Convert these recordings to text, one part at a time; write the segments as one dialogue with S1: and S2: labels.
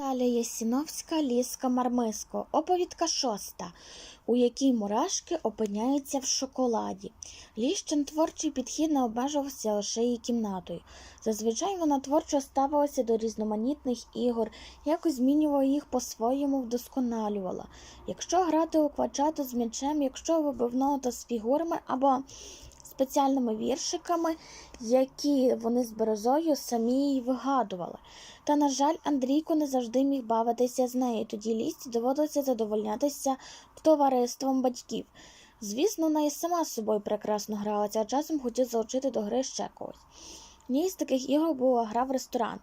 S1: Далі Ясіновська ліска Мармиско, оповідка шоста, у якій мурашки опиняються в шоколаді. Ліщин творчий підхід не обмежувався лише її кімнатою. Зазвичай вона творчо ставилася до різноманітних ігор, якось змінювала їх по-своєму, вдосконалювала. Якщо грати у квачату з м'ячем, якщо вибивного то з фігурами або спеціальними віршиками, які вони з березою самі й вигадували. Та, на жаль, Андрійко не завжди міг бавитися з нею, тоді лісті доводилося задовольнятися товариством батьків. Звісно, вона і сама з собою прекрасно гралася, а часом хотів залучити до гри ще когось. Однією з таких ігор була гра в ресторан.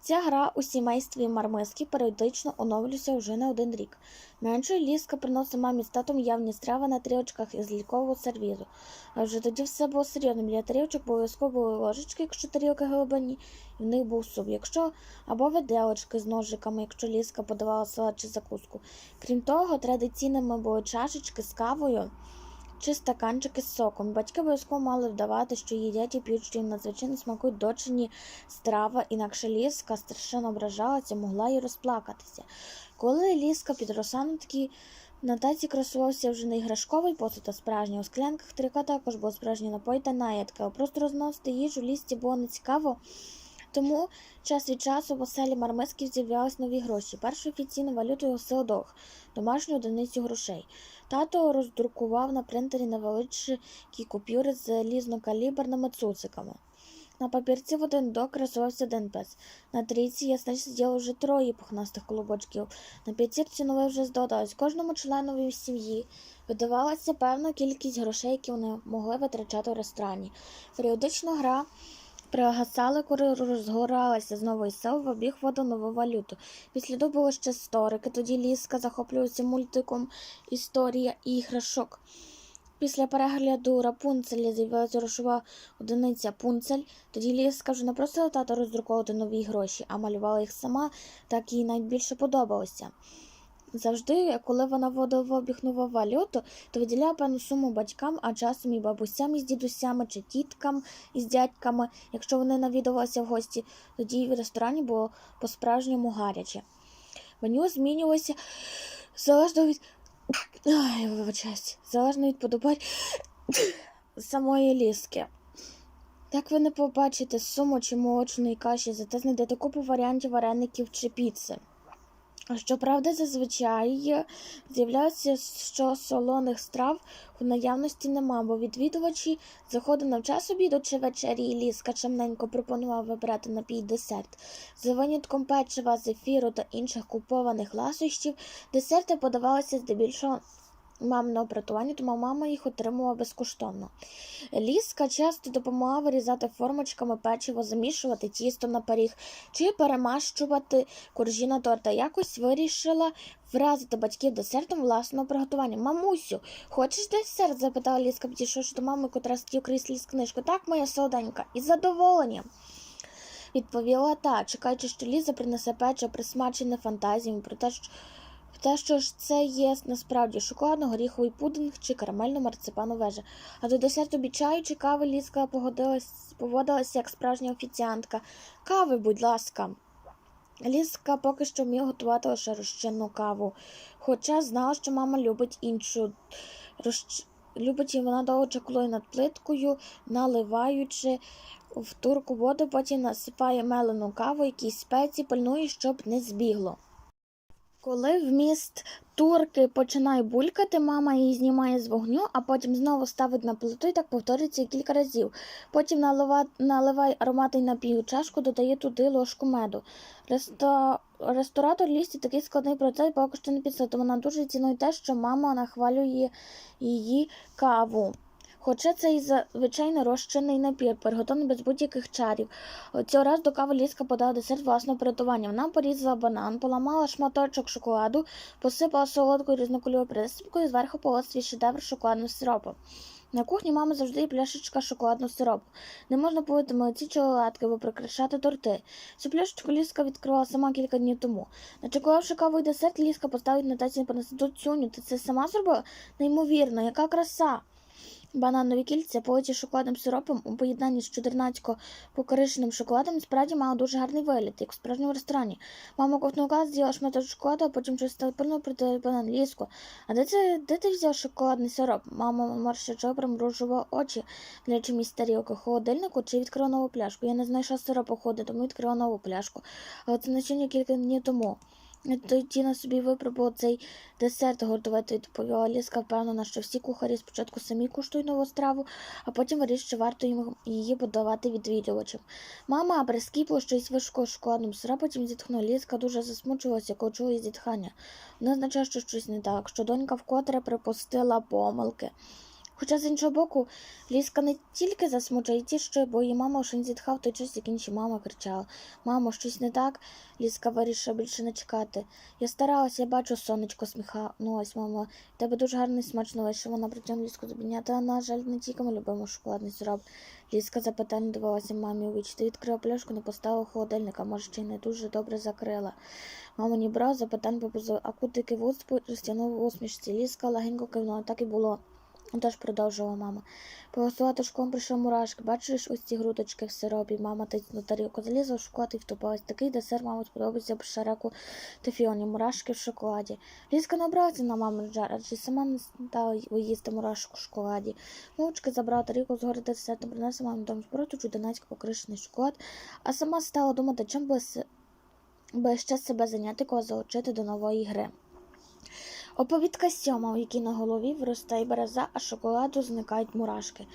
S1: Ця гра у сімействі мармиски періодично оновлюється вже не один рік. Меншою ліска приносить мамі з татом явні страви на тарілочках із лікового сервізу. А вже тоді все було серйозно. Біля тарілочок обов'язково були ложечки, якщо тарілки глибині, і в них був суп. Якщо або виделочки з ножиками, якщо ліска подавала салат чи закуску. Крім того, традиційними були чашечки з кавою чи стаканчики з соком. Батьки обов'язково мали вдавати, що їдять і п'ють, що їм надзвичайно смакують дочині страва, інакше ліска страшенно ображалася, могла й розплакатися. Коли ліска підросла на такі на таці красувався вже не іграшковий посуд, а справжній. У склянках трика також був справжній напой та наїдка. Просто розносити їжу лісті було нецікаво. Тому час від часу в оселі мармисків з'являлись нові гроші. Першою офіційною валютою осело долг, домашню одиницю грошей. Тато роздрукував на принтері невеличкі купюри з різнокаліберними цуциками. На папірці в один док красувався один пес. На трійці ясно сиділо вже троє пухнастих колобочків. На п'ятірці нове вже здодалось. Кожному членові сім'ї видавалася певна кількість грошей, які вони могли витрачати в ресторані. Періодично гра пригасала, коли розгоралася знову і сел в обіг воду нову валюту. Після було ще історики, тоді ліска захоплювався мультиком Історія іграшок. Після перегляду Рапунцеля з'явилася грошова одиниця пунцель. Тоді Ліска вже не просила тата роздрукувати нові гроші, а малювала їх сама, так їй найбільше подобалося. Завжди, коли вона вводила в обіг нову валюту, то виділяла певну суму батькам, а часом і бабусям із дідусями чи тіткам із дядьками. Якщо вони навідувалися в гості, тоді в ресторані було по-справжньому гаряче. Меню змінювалося залежно від Ай, вибачаюсь, залежно від подобань самої ліски. Так ви не побачите суму чи молочної каші, зате знайдете купу варіантів вареників чи піци. Щоправда, зазвичай з'являється, що солоних страв у наявності нема, бо відвідувачі заходили на час обіду чи вечері, і ліска чемненько пропонував вибрати напій десерт. За винятком печива, зефіру та інших купованих ласощів, десерти подавалися здебільшого мамного приготування, тому мама їх отримувала безкоштовно. Ліска часто допомагала вирізати формочками печиво, замішувати тісто на пиріг чи перемащувати коржі на торта. Якось вирішила вразити батьків десертом власного приготування. Мамусю, хочеш десерт? запитала Ліска, підійшовши до мами, котра стів кріслі з книжкою. Так, моя солоденька, із задоволенням. Відповіла та, чекаючи, що Ліза принесе печиво, присмачене фантазіями про те, що те, що ж це є насправді шоколадно-горіховий пудинг чи карамельно-марципану вежа. А до десерту чаю чи кави ліска поводилася як справжня офіціантка. Кави, будь ласка. Ліска поки що вміє готувати лише розчинну каву, хоча знала, що мама любить іншу розч... любить і вона довго чаклує над плиткою, наливаючи в турку воду, потім насипає мелену каву, якісь спеції, пильнує, щоб не збігло. Коли вміст турки починає булькати, мама її знімає з вогню, а потім знову ставить на плиту і так повторюється кілька разів. Потім налива, наливає ароматний напій у чашку, додає туди ложку меду. Ресто... Ресторатор лісті такий складний процес поки що не підсилив, вона дуже цінує те, що мама нахвалює її каву. Хоча це і звичайно розчинний напір, приготований без будь-яких чарів. Цього разу до кави ліска подала десерт власного приготування. Вона порізала банан, поламала шматочок шоколаду, посипала солодкою різнокольовою присипкою зверху полила свій шедевр шоколадного сиропу. На кухні мама завжди є пляшечка шоколадного сиропу. Не можна полити молодці чи або прикрашати торти. Цю пляшечку ліска відкривала сама кілька днів тому. Начекувавши каву і десерт, ліска поставить на таці понести до цюню. Ти це сама зробила? Неймовірно, яка краса! Бананові кільця, политі шоколадним сиропом у поєднанні з чудернацько покориченим шоколадом, справді мала дуже гарний вигляд, як в справжньому ресторані. Мама ковтнула, з'їла шматок шоколаду, а потім через телефонну придали банан ліску. А де ти, де ти взяв шоколадний сироп? Мама морщачо примружувала очі, глядячи місь тарілки холодильнику чи відкрила нову пляшку. Я не знайшла сиропу ходи, тому відкрила нову пляшку. Але це начиння кілька днів тому. Тоді на собі випробував цей десерт готувати, відповіла Ліска, впевнена, що всі кухарі спочатку самі куштують нову страву, а потім вирішують, що варто їм її подавати відвідувачам. Мама прискіпла щось важко шоколадним сира, потім зітхнула. Ліска дуже засмучувалася, коли чула її зітхання. Воно означає, що щось не так, що донька вкотре припустила помилки. Хоча з іншого боку, Ліска не тільки засмучує ті, що бо її мама вже не зітхав в той час, як інші мама кричала. Мамо, щось не так? Ліска вирішила більше не чекати. Я старалась, я бачу, сонечко сміхнулась, мама. Тебе дуже гарний смачно вийшов, вона притягнула ліску до біння, та, на жаль, не тільки ми любимо шоколадний сироп. Ліска запитально дивилася мамі у віч. Ти відкрила пляшку, не поставила в холодильник, а може, ще й не дуже добре закрила. Мама ні брав, запитань попозив, а кутики вуст розтягнув усмішці. Ліска легенько кивнула, так і було. Тож продовжувала мама. Погостувати школом прийшов мурашки. Бачиш ось ці грудочки в сиропі. Мама тицнула тарілку, залізла в шоколад і втопилась. Такий десерт, мабуть, сподобається б шареку та фіоні, мурашки в шоколаді. Ліска не образиться на маму жар, адже сама не стала їсти мурашку в шоколаді. Мовчки забрала тарілку з гори десертом, принесла мамі дому просто чудинацько покришений шоколад, а сама стала думати, чим би, би ще себе зайняти, кого залучити до нової гри. Оповідка сьома, у якій на голові виростає береза, а шоколаду зникають мурашки.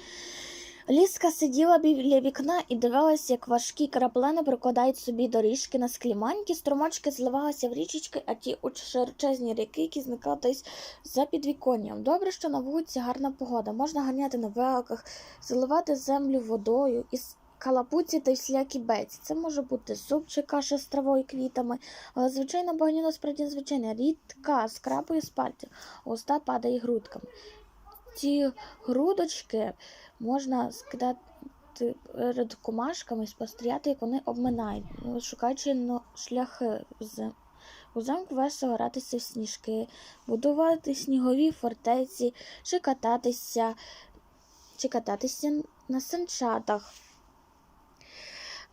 S1: Ліска сиділа біля вікна і дивилася, як важкі краплини прикладають собі доріжки на склі. Маленькі струмочки зливалися в річечки, а ті у широчезні ріки, які зникали десь за підвіконням. Добре, що на вулиці гарна погода. Можна ганяти на великах, заливати землю водою і калапуці та всілякі бець. Це може бути суп чи каша з травою і квітами, але звичайна баганіна справді звичайна, рідка, з крапою з пальців, уста падає грудками. Ці грудочки можна скидати перед комашками спостерігати, як вони обминають, шукаючи шляхи. У замку весело гратися в сніжки, будувати снігові фортеці, чи кататися, чи кататися на санчатах.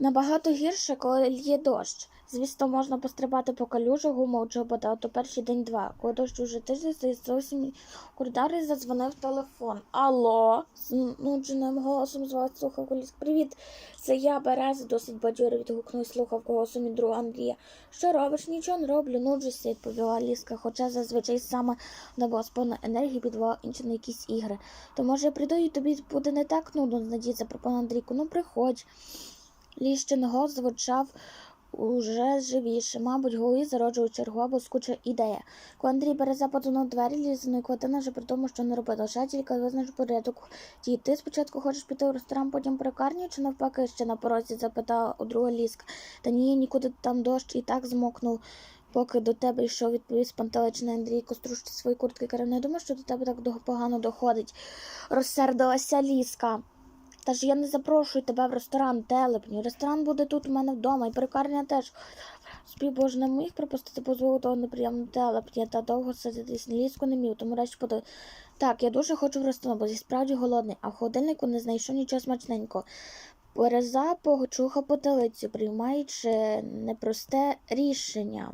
S1: Набагато гірше, коли лє дощ. Звісно, можна пострибати по калюжах, гумов чобота, а то перший день-два. Коли дощ уже тиждень, то зовсім у коридорі задзвонив телефон. Алло, знудженим голосом звав слухавку ліс. Привіт, це я, Береза, досить бадьоро відгукнув слухавку голосом від друга Андрія. Що робиш? Нічого не роблю, нуджуся, відповіла Ліска, хоча зазвичай саме вона була сповна енергії, підвела інші на якісь ігри. То може я прийду і тобі буде не так нудно, надій запропонував Андрійку. Ну приходь. Ліщин голос звучав уже живіше. Мабуть, голові зароджує чергу або скуча ідея. Коли Андрій Береза подзвонив двері, лізаної квартира вже при тому, що не робила. Лише тільки визначив порядок. Ті, ти спочатку хочеш піти в ресторан, потім перекарню, чи навпаки ще на порозі? запитала у друга ліска. Та ні, нікуди там дощ і так змокнув. Поки до тебе йшов, відповів спантеличний Андрій кострушці свої куртки каже, не думаю, що до тебе так погано доходить. Розсердилася ліска. Та ж я не запрошую тебе в ресторан телепню. Ресторан буде тут у мене вдома, і перукарня теж. Спів боже не міг пропустити позволу того неприємного телепня та довго сидітись на не міг, тому речі подав. Так, я дуже хочу в ресторан, бо я справді голодний, а в холодильнику не знайшов нічого смачненького. Береза почухав потилицю, приймаючи непросте рішення.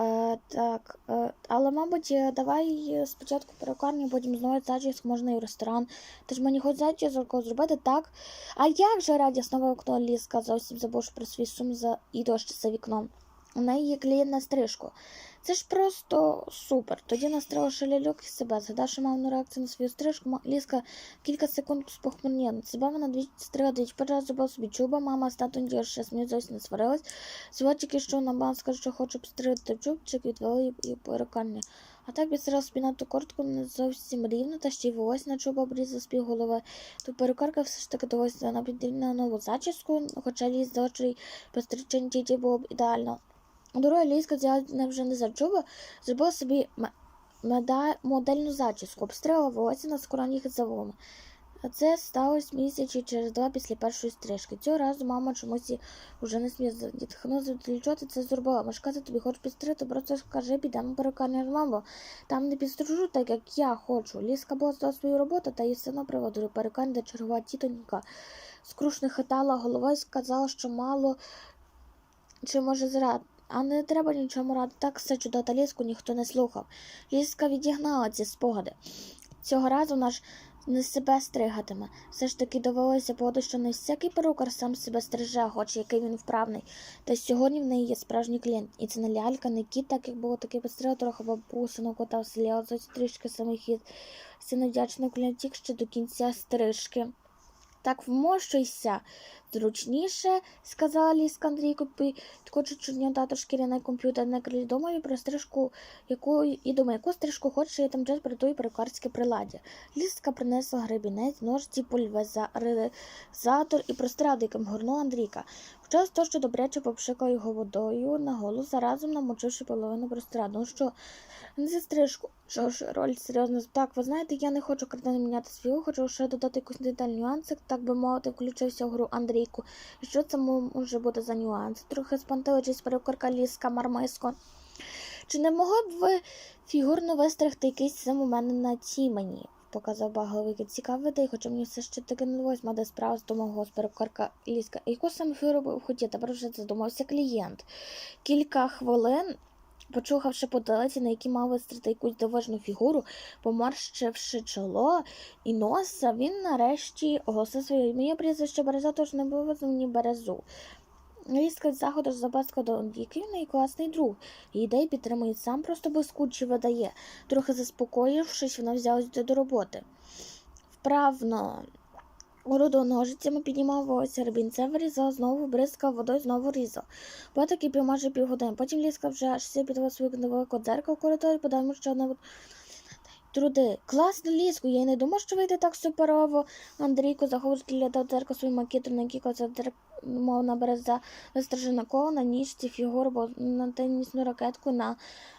S1: Е, так, е, але, мабуть, е, давай е, спочатку перукарню, потім знову зачіску, можна і в ресторан. Ти ж мені хоч зачіску зробити, так? А як же радісно вікно Ліска, зовсім забувши про свій сум за і дощ за вікном. У неї є клієнт на стрижку. Це ж просто супер. Тоді настрила шалялюк і себе. Згадавши мамну реакцію на свою стрижку, Ліска кілька секунд спохмурніла. Себе вона двічі стригла двічі. Раз собі чуба, мама з татом дівчина смію зовсім не сварилась. Сватчики, що на мама скаже, що хоче постригти чубчик, відвели її перекання. А так підстрила спінату кортку не зовсім рівно, та ще й волосся на чуба обрізала з голови. То перукарка все ж таки довелося на підрівняну нову зачіску, хоча ліс з очей пострічень тіті було б ідеально. Дорога ліска взяла вже не за чуба, зробила собі модельну зачіску, обстріла волосся на скороніх заволами. А це сталося місяці через два після першої стрижки. Цього разу мама чомусь і вже не сміє зітхнути, для чого ти це зробила. Машка, ти тобі хочеш підстрити, просто скажи, підемо перукарню з мамою. Там не підстрижу так, як я хочу. Ліска була за свою роботу, та її сина приводили перукарню, де чергова тітонька. Скрушно хитала головою і сказала, що мало чи може зрад. А не треба нічому ради. Так все чудо та ліску ніхто не слухав. Ліска відігнала ці спогади. Цього разу наш не себе стригатиме. Все ж таки довелося поди, що не всякий перукар сам себе стриже, хоч який він вправний. Та сьогодні в неї є справжній клієнт. І це не лялька, не кіт, так як було таке підстриг, трохи бабусину кота в селі, а ось трішки самий хід. Всі невдячний клієнтік ще до кінця стрижки. Так вмощуйся. Зручніше, сказала Ліска Андрійко, підкочить чорнята шкіряний комп'ютер на крилі домові про стрижку, яку і думаю, яку стрижку хоче, я там час притує перукарське приладдя. Ліска принесла гребінець, ножці, пульверизатор і прострадиком горнула Андрійка. Почалось то, що добряче попшикав його водою на голос, заразом намочивши половину простраду. Ну що, не за стрижку. Що ж, роль серйозно. Так, ви знаєте, я не хочу кардинально міняти свій, хочу ще додати якусь деталь нюансик, так би мовити, включився в гру Андрійку. Що це може бути за нюанс? Трохи спантеличись перекорка ліска мармиско. Чи не могли б ви фігурно вистригти якийсь сим у мене на тімені? Показав баговик. Цікавий ідея, хоча мені все ще таки не вдалося мати справу з того господаря ліска. Яку саме фігуру ви хотіли? Тепер вже задумався клієнт. Кілька хвилин Почухавши потилиці, на які мав вистрити якусь дивижну фігуру, поморщивши чоло і носа, він нарешті оголосив своє ім'я прізвище Береза, тож не було мені березу. Різка з заходу з Забаска до неї класний друг. Її ідеї підтримує сам, просто блискуче видає. Трохи заспокоївшись, вона взялась до роботи. Вправно Орудо ножицями піднімав рибінця, вирізав, знову бризкав водою, знову різав. Потак і майже півгодини. Потім ліска вже аж все підвела свою невелику дзеркало в коридорі, подав ще одне труди. Класно ліску, я й не думав, що вийде так суперово. Андрійко заходить глядав дзеркало свою макіту, на якій це мов набере береза вистражена коло, на ніжці фігур, бо на тенісну ракетку на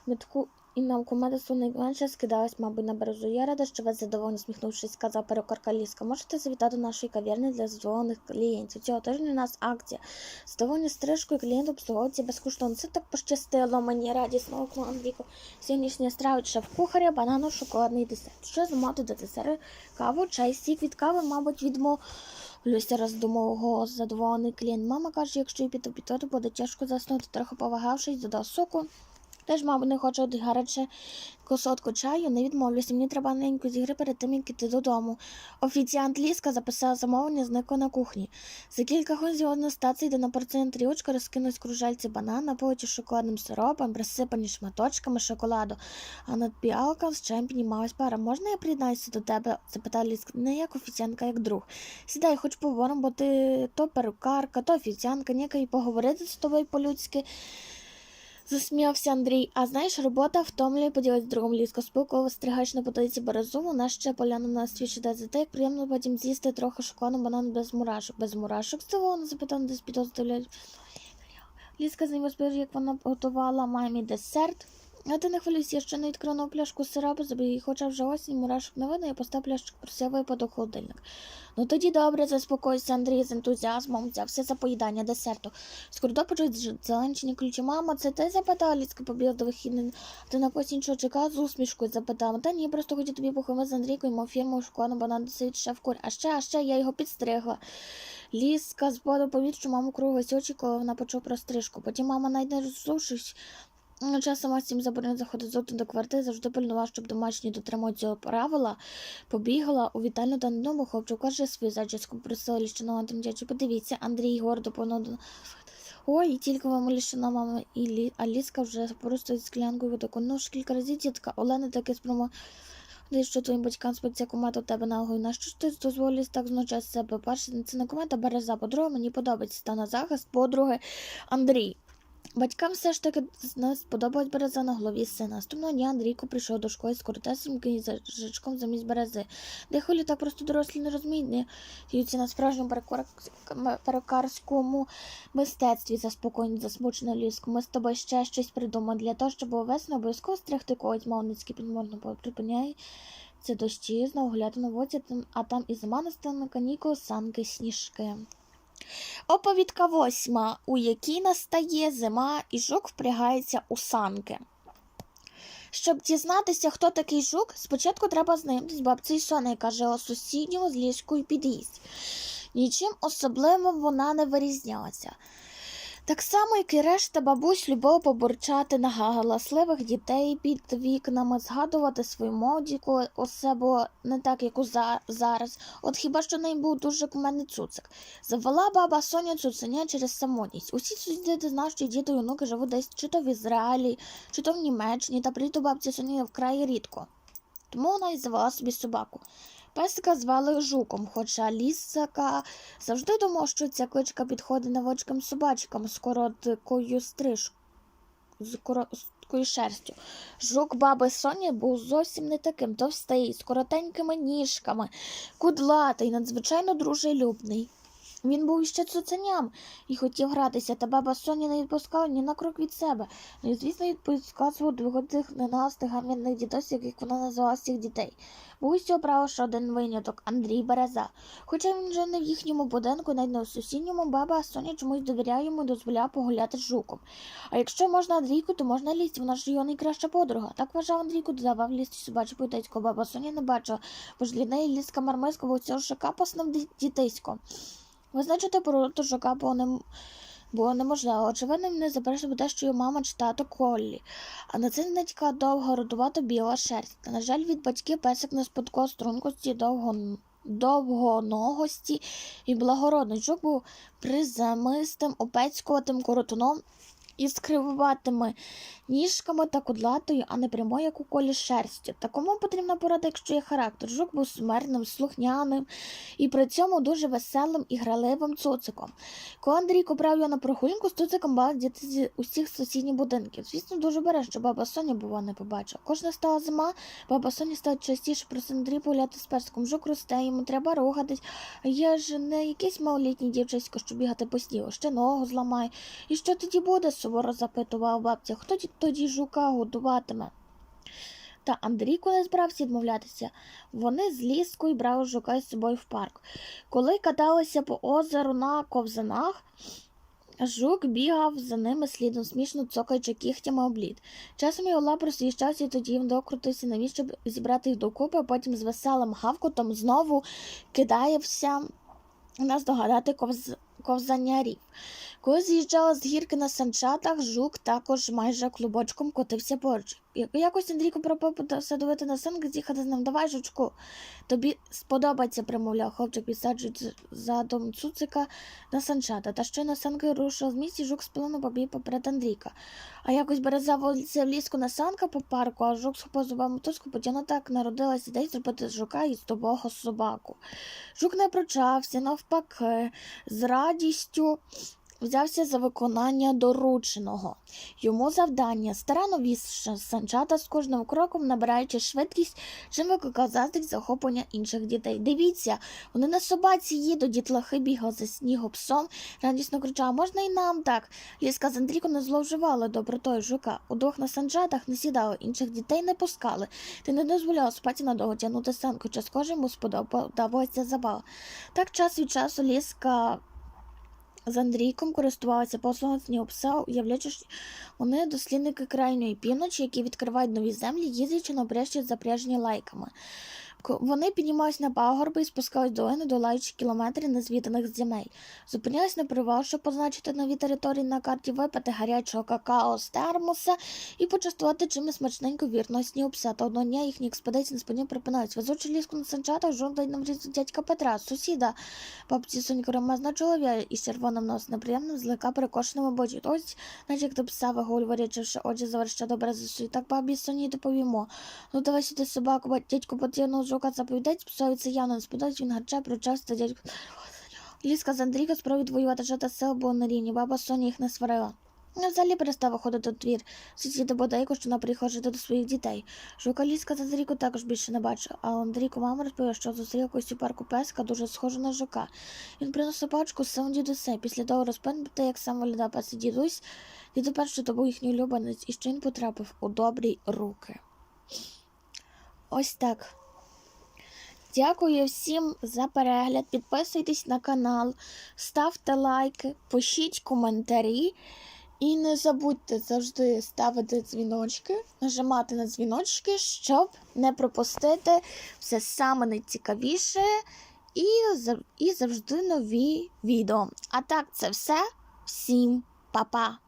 S1: метку і на кумедису найменше скидалась, мабуть, на березу. Я рада, що ви задоволені, сміхнувшись, сказав перукарка Ліска. Можете завітати нашої кав'ярні для задоволених клієнтів. Цього тижня у нас акція. Задоволені стрижкою клієнт обслуговується безкоштовно. Це так пощастило мені радісно окно Андрійко. Сьогоднішня страва шеф-кухаря, банану, шоколадний десерт. Що замовити до десерту? Каву, чай, сік від кави, мабуть, відмов. Люся роздумав голос задоволений клієнт. Мама каже, якщо й піти піти, то буде тяжко заснути. Трохи повагавшись, додав соку. Теж, мабуть, не хочу гаряче косотку чаю, не відмовлюся. Мені треба неньку зігри перед тим, як іти додому. Офіціант Ліска записала замовлення зникло на кухні. За кілька його одностації, де на порційну тріочку розкинулись кружальці банан, наповиті шоколадним сиропом, присипані шматочками шоколаду, а над піалком з чаєм піднімалась пара. Можна я приєднаюся до тебе? запитав Ліска. Не як офіціантка, як друг. Сідай, хоч поговоримо, бо ти то перукарка, то офіціантка, ніяка і поговорити з тобою по-людськи. Засміявся Андрій. А знаєш, робота втомлює поділить з другом ліско. Спілково стригаєш на потоці березу, вона ще поляну на свічі де за те, як приємно потім з'їсти трохи шоколадного банан без мурашок. Без мурашок здивовано запитав, десь підозрюють. Ліска з ним розповів, як вона готувала мамі десерт. А ти не хвилюйся, я ще не відкрила пляшку сиропу, забій, хоча вже осінь мурашок не видно, я постав пляшку про випадок в холодильник. Ну тоді добре, заспокоївся Андрій з ентузіазмом, взявся за поїдання десерту. Скоро почуть зеленчені ключі. Мама, це ти запитала, Ліцька побігла до вихідних. Ти на когось іншого чекав з усмішкою запитала. Та ні, просто хотів тобі поховати з Андрійкою, мав фірму шоколадну банан досить шеф кур. А ще, а ще я його підстригла. Ліска з боду повід, що маму круглись очі, коли вона почув про стрижку. Потім мама розслушавшись, Часом ось цим заборонено заходити зовсім до квартири, завжди пильнував, щоб домашні дотримували цього правила. Побігла у вітальну та додому, хлопчик каже свою зачіску просила ліщаного дитячу. Подивіться, Андрій гордо понад. Ой, і тільки вам ліщана мама і Лі... Аліска вже просто склянкою водаку. Ну ж кілька разів тітка Олена таки спрямо. Що твоїм батькам спиться комета у тебе на ногою? На що ж ти дозволиш так зночати себе? Перше, це не комета береза, по-друге, мені подобається та на захист, по-друге, Андрій. Батькам все ж таки сподобалась береза на голові сина. Наступного дня Андрійко прийшов до школи з коротесеньким їжачком замість берези. Де хвилі так просто дорослі не розуміють, на справжньому перукарському мистецтві заспокоєнь, засмучено ліску. Ми з тобою ще щось придумали для того, щоб було весно обов'язково стригти когось мовницький підморно припиняє. сипляться дощі, знову гуляти на вулиці, а там і зима настане канікули, санки, сніжки. Оповідка восьма, у якій настає зима, і жук впрягається у санки. Щоб дізнатися, хто такий жук, спочатку треба знайомитись бабці бабцею яка каже у сусіднього з ліжкою під'їзд. Нічим особливим вона не вирізнялася. Так само, як і решта бабусь любила побурчати на галасливих дітей під вікнами, згадувати свою молоді, коли усе не так, як за- зараз. От хіба що неї був дуже куменний цуцик. Завела баба Соня цуценя через самотність. Усі сусіди знають, що діти і онуки живуть десь чи то в Ізраїлі, чи то в Німеччині, та прийти бабці Соні вкрай рідко. Тому вона і завела собі собаку. Песика звали жуком, хоча лісака завжди думав, що ця кличка підходить невеличким собачкам з короткою стрижкою, з короткою шерстю. Жук баби Соні був зовсім не таким товстий, з коротенькими ніжками, кудлатий, надзвичайно дружелюбний. Він був іще цуценям і хотів гратися, та баба Соня не відпускала ні на крок від себе. Ну і, звісно, відпускала свого двогодних ненастих гам'яних дідосів, як вона називала всіх дітей. Цього право ще один виняток Андрій Береза. Хоча він вже не в їхньому будинку, навіть не у сусідньому, баба Соня чомусь довіряє йому дозволяє погуляти з жуком. А якщо можна Андрійку, то можна лізти, вона ж його найкраща подруга. Так вважав Андрійку, додавав лізти собачу потецьку. Баба Соня не бачила, бо ж для неї ліска мармиська був цього шика пасним ді- дітиськом. Визначити пороту жука було не, було неможливо. Очевидно, не заперечив те, що його мама чи тато Коллі. А на це нитька довго родувато біла шерсть. На жаль, від батьків песик не спадкував стрункості довго, довгоногості і благородний. Жук був призамистим, опецькуватим коротуном із кривуватими ніжками та кудлатою, а не прямою, як у колі шерстю. Такому потрібна порада, якщо є характер. Жук був смирним, слухняним і при цьому дуже веселим і граливим цуциком. Коли Андрійко брав його на прогулянку, з цуциком бали діти з усіх сусідніх будинків. Звісно, дуже бере, що баба Соня, бува, не побачила. Кожна стала зима, баба Соня стала частіше просити Андрій погуляти з персиком. Жук росте, йому треба рухатись. Я ж не якийсь малолітній дівчисько, що бігати по снігу, ще ногу зламає. І що тоді буде? Суворо запитував бабця. Хто тоді жука годуватиме? Та Андрійко не збирався відмовлятися. Вони з ліскою брали жука із собою в парк. Коли каталися по озеру на ковзанах, жук бігав за ними слідом, смішно цокаючи кігтями облід. Часом його лап роз'їжджався, і тоді він докрутився навіщо щоб зібрати їх докупи, а потім з веселим гавкотом знову кидаєвся нас догадати ковз... ковзанярів. Коли з'їжджала з гірки на санчатах, жук також майже клубочком котився поруч. Якось Андрійко пропав садовити на санки, з'їхати з ним. Давай, жучку, тобі сподобається, примовляв хлопчик, підсаджуючи задом цуцика на санчата. Та щойно санки рушив з місця, жук спалено побіг поперед Андрійка. А якось береза в ліску на санка по парку, а жук схопив зубами мотузку, потягнув так народилась ідея зробити з жука із добого собаку. Жук не прочався, навпаки, з радістю взявся за виконання дорученого. Йому завдання старано віз санчата з кожним кроком, набираючи швидкість, чим викликав заздрість захоплення інших дітей. Дивіться, вони на собаці їдуть, дітлахи бігали за снігопсом, радісно кричали, можна і нам так. Ліска з Андрійком не зловживали добротою жука. Удвох на санчатах не сідали, інших дітей не пускали. Ти не дозволяв спаті надовго тягнути санку, хоча схоже йому сподобалася забава. Так час від часу ліска з Андрійком користувалися послугами пса, уявляючи, що вони дослідники крайньої півночі, які відкривають нові землі, їздячи на брещі запряжені лайками. Вони піднімались на пагорби і спускались долини, долаючи кілометри незвіданих земель. Зупинялись на привал, щоб позначити нові території на карті, випити гарячого какао з термоса і почастувати чимось смачненько вірного снігопса. Та одного дня їхні експедиції несподівано припинаються. Везучи ліску на санчатах, жовтий нам врізав дядька Петра, сусіда, бабці Сонька Ромазна чолов'я із червоним носом неприємним, злика перекошеним обличчям. Ось, наче як до пса вигуль, вирічивши очі заверша добре засує. Так бабі Соні доповімо. Ну давай сюди собаку, бо дядько заповідець, псові це явно сподобається, він гарча, прочався, та дядько. Ліска з Андрійка спробують воювати, що та сила було на рівні. Баба Соня їх не сварила. Я взагалі перестав виходити у двір. Сусіди бодейку, що вона приїхала жити до своїх дітей. Жука Ліска з Андрійку також більше не бачив, а Андрійку мама розповіла, що зустріла якось у парку песка, дуже схожа на жука. Він приносив пачку з самим. Після того розпинити, як сам виглядав пес і дідусь, діду перш, що то був їхній улюбленець і що він потрапив у добрі руки. Ось так. Дякую всім за перегляд. Підписуйтесь на канал, ставте лайки, пишіть коментарі. І не забудьте завжди ставити дзвіночки, нажимати на дзвіночки, щоб не пропустити все саме найцікавіше і, і завжди нові відео. А так, це все. Всім па-па!